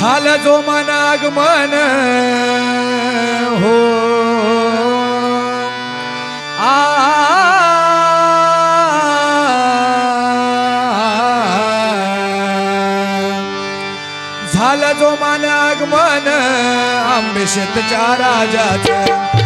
झालं जो मनागमन हो. आ. झालं जो मनागमन आंबेशेतच्या राजाचं.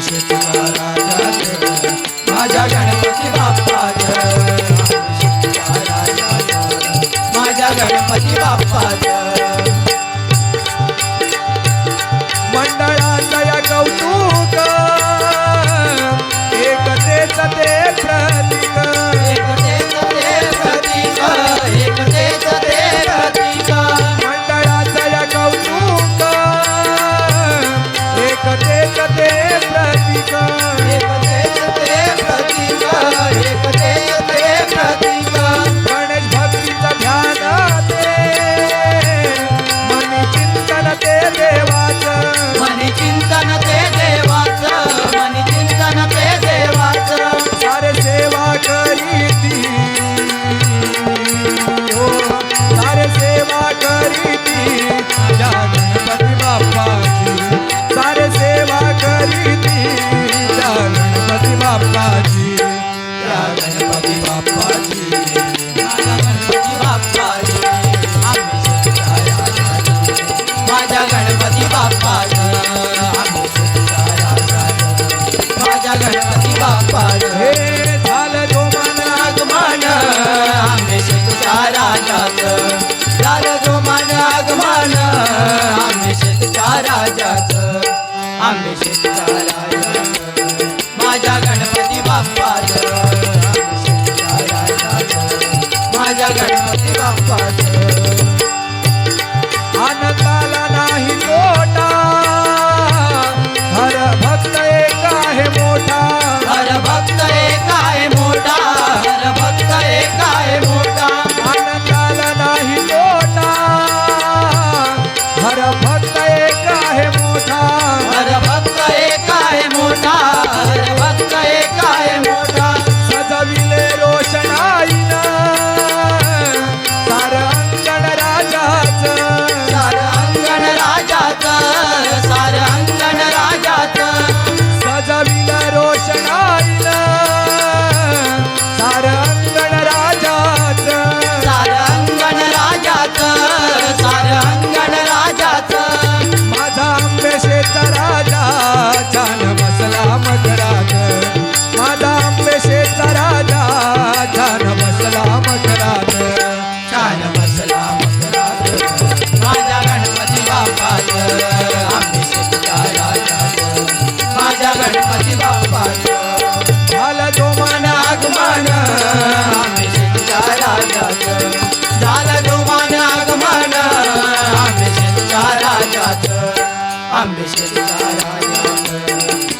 Shiva राजात लाल जोमान आम्ही शेतच्या राजात आम्ही शेतच्या राजात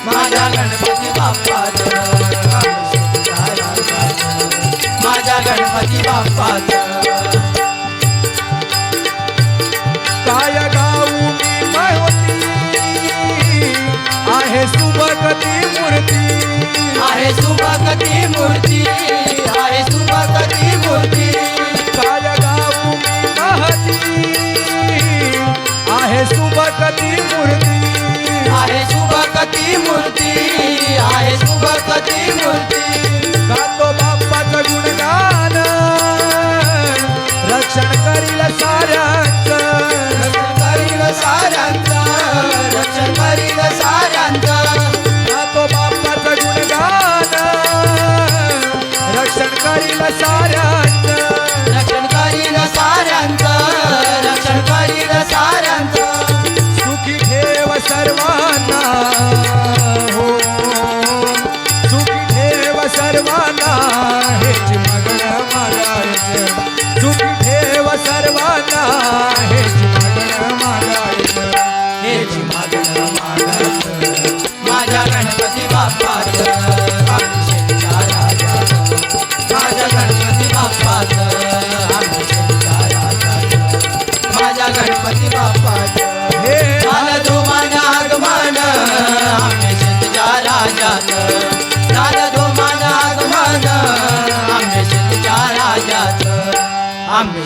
माझ्या गणपती बाप्पाच. माझ्या गणपती बाप्पाच. काय आहे सुबकती मूर्ती. आहे सुबकती मूर्ती. कती मूर्ती. आहे सुबा कती मूर्ती आहे सुबा कती मूर्ती. गातो बाप्पाचं गुणगान. रक्षण करील साऱ्यांच. रक्षण करील साऱ्यांच रक्षण करील साऱ्यांच. गातो बाप्पाचं गुणगान. रक्षण करील साऱ्यांच. रक्षण करील साऱ्यांच தருவார் आम्ही